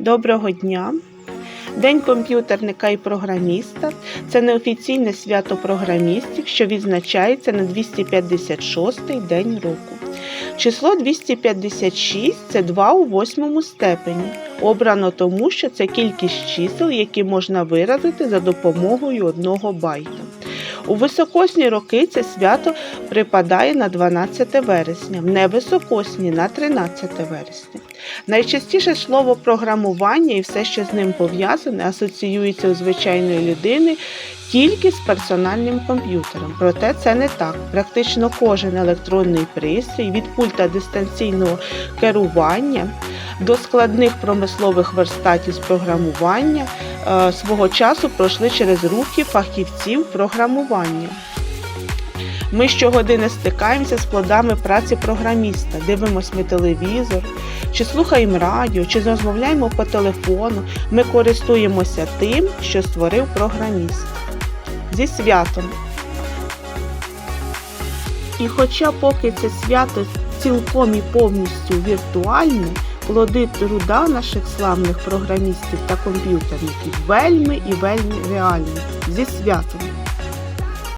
Доброго дня! День комп'ютерника і програміста це неофіційне свято програмістів, що відзначається на 256-й день року. Число 256 це 2 у восьмому степені. Обрано тому, що це кількість чисел, які можна виразити за допомогою одного байта. У високосні роки це свято припадає на 12 вересня, в невисокосні на 13 вересня. Найчастіше слово програмування і все, що з ним пов'язане, асоціюється у звичайної людини тільки з персональним комп'ютером. Проте це не так. Практично кожен електронний пристрій від пульта дистанційного керування до складних промислових верстатів з програмування свого часу пройшли через руки фахівців програмування. Ми щогодини стикаємося з плодами праці програміста, дивимося ми телевізор, чи слухаємо радіо, чи розмовляємо по телефону. Ми користуємося тим, що створив програміст. Зі святом. І хоча поки це свято цілком і повністю віртуальне, плоди труда наших славних програмістів та комп'ютерників вельми і вельми реальні. Зі святом.